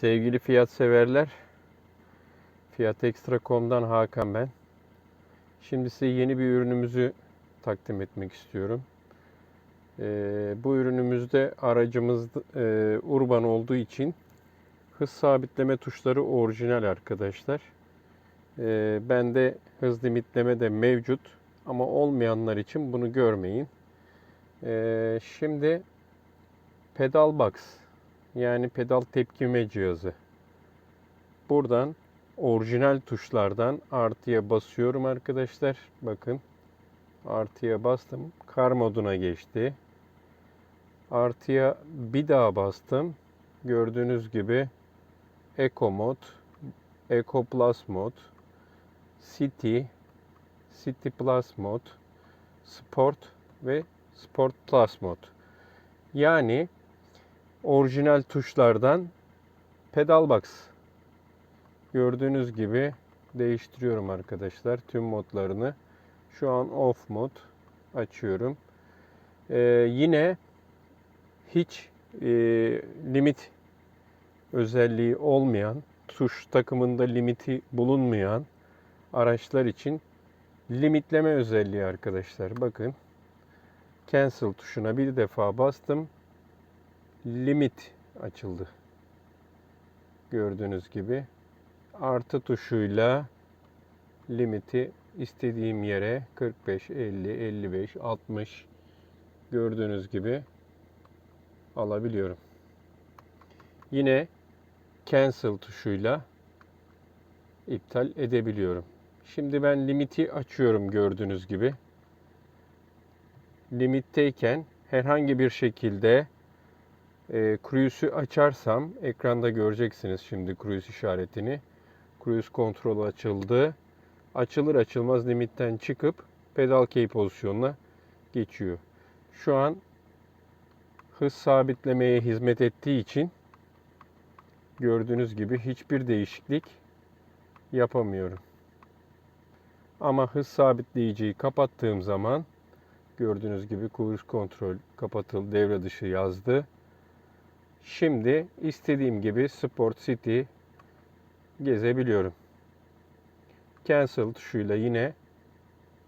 Sevgili fiyat severler, Fiyat Extra.com'dan Hakan ben. Şimdi size yeni bir ürünümüzü takdim etmek istiyorum. Ee, bu ürünümüzde aracımız e, urban olduğu için hız sabitleme tuşları orijinal arkadaşlar. Ee, bende hız limitleme de mevcut ama olmayanlar için bunu görmeyin. Ee, şimdi pedal box yani pedal tepkime cihazı. Buradan orijinal tuşlardan artıya basıyorum arkadaşlar. Bakın artıya bastım. Kar moduna geçti. Artıya bir daha bastım. Gördüğünüz gibi Eco mod, Eco Plus mod, City, City Plus mod, Sport ve Sport Plus mod. Yani orijinal tuşlardan pedal box. Gördüğünüz gibi değiştiriyorum arkadaşlar tüm modlarını. Şu an off mod açıyorum. Ee, yine hiç e, limit özelliği olmayan, tuş takımında limiti bulunmayan araçlar için limitleme özelliği arkadaşlar. Bakın cancel tuşuna bir defa bastım. Limit açıldı. Gördüğünüz gibi artı tuşuyla limiti istediğim yere 45, 50, 55, 60 gördüğünüz gibi alabiliyorum. Yine cancel tuşuyla iptal edebiliyorum. Şimdi ben limiti açıyorum gördüğünüz gibi. Limitteyken herhangi bir şekilde e, cruise'ü açarsam ekranda göreceksiniz şimdi cruise işaretini. Cruise kontrol açıldı. Açılır açılmaz limitten çıkıp pedal key pozisyonuna geçiyor. Şu an hız sabitlemeye hizmet ettiği için gördüğünüz gibi hiçbir değişiklik yapamıyorum. Ama hız sabitleyiciyi kapattığım zaman gördüğünüz gibi cruise kontrol kapatıl devre dışı yazdı. Şimdi istediğim gibi Sport City gezebiliyorum. Cancel tuşuyla yine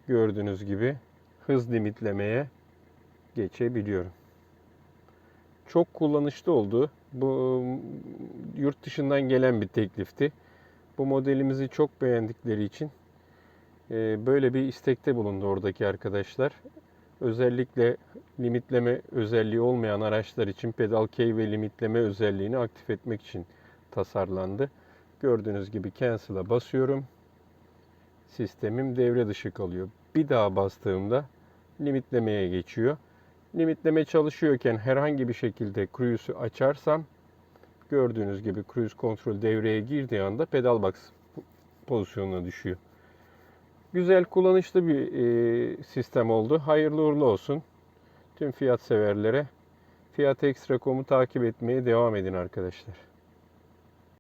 gördüğünüz gibi hız limitlemeye geçebiliyorum. Çok kullanışlı oldu. Bu yurt dışından gelen bir teklifti. Bu modelimizi çok beğendikleri için böyle bir istekte bulundu oradaki arkadaşlar. Özellikle limitleme özelliği olmayan araçlar için pedal key ve limitleme özelliğini aktif etmek için tasarlandı. Gördüğünüz gibi cancel'a basıyorum. Sistemim devre dışı kalıyor. Bir daha bastığımda limitlemeye geçiyor. Limitleme çalışıyorken herhangi bir şekilde cruise'u açarsam gördüğünüz gibi cruise kontrol devreye girdiği anda pedal box pozisyonuna düşüyor. Güzel, kullanışlı bir e, sistem oldu. Hayırlı uğurlu olsun. Tüm fiyat severlere Fiyat Extra.com'u takip etmeye devam edin arkadaşlar.